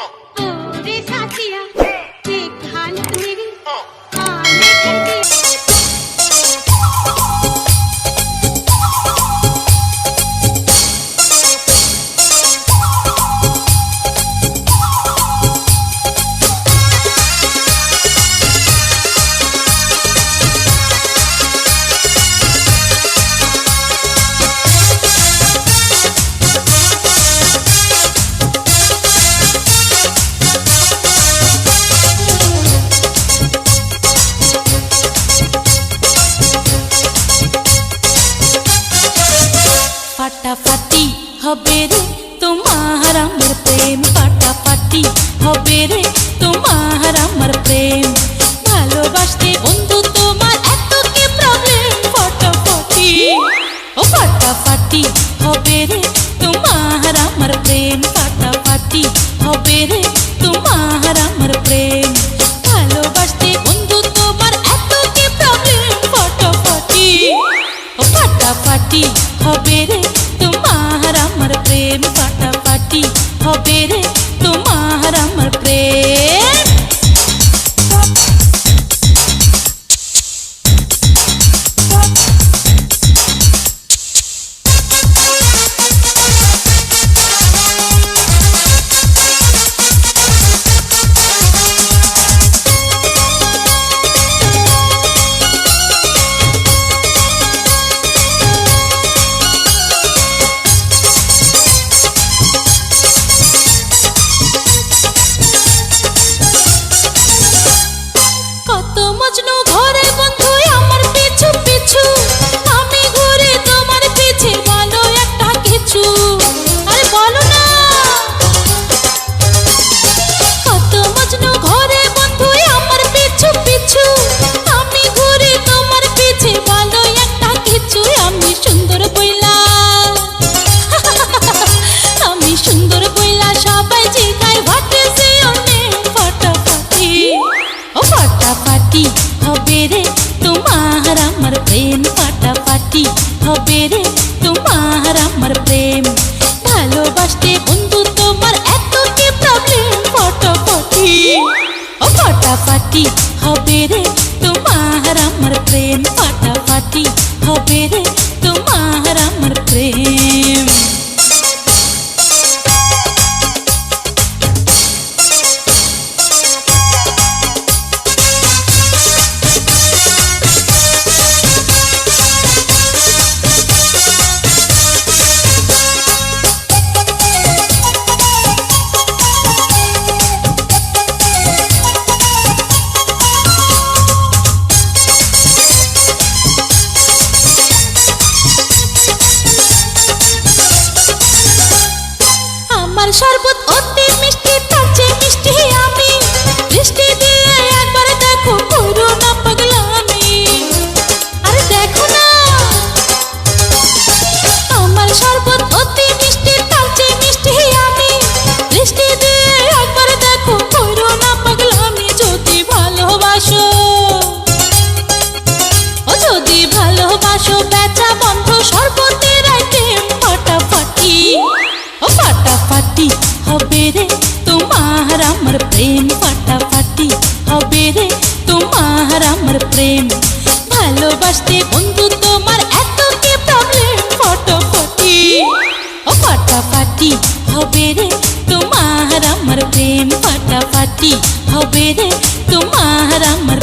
Come. হবে রে তোমার আমার প্রেম, ফাটাফাটি হবে রে তোমার আমার প্রেম। ভালোবাসতে বন্ধু তোমার এত কি প্রবলেম ফাটাফাটি, ও ফাটাফাটি হবে রে তোমার আমার প্রেম, ফাটাফাটি হবে রে তোমার আমার প্রেম। ভালোবাসতে বন্ধু তোমার এত কি প্রবলেম ফাটাফাটি, ও ফাটাফাটি হবে রে আমার প্রেম ফাটাফাটি হবে রে তোমার রে তোমার আমার প্রেম, ফটাফটি হবে রে তোমার আমার প্রেম। ভালোবাসতে বন্ধু তোমার এত কি প্রবলেম ফটাফটি। ও, ফটাফটি হবে রে অতি ফাটাফাটি হবে রে তোমার আমার প্রেম ফাটাফাটি, হবে রে তোমার আমার প্রেম। ভালোবাসতে বন্ধু তোমার এত কি প্রবলেম ফটাফাটি। ও ফাটাফাটি, হবে রে তোমার আমার প্রেম ফাটাফাটি, হবে রে তোমার আমার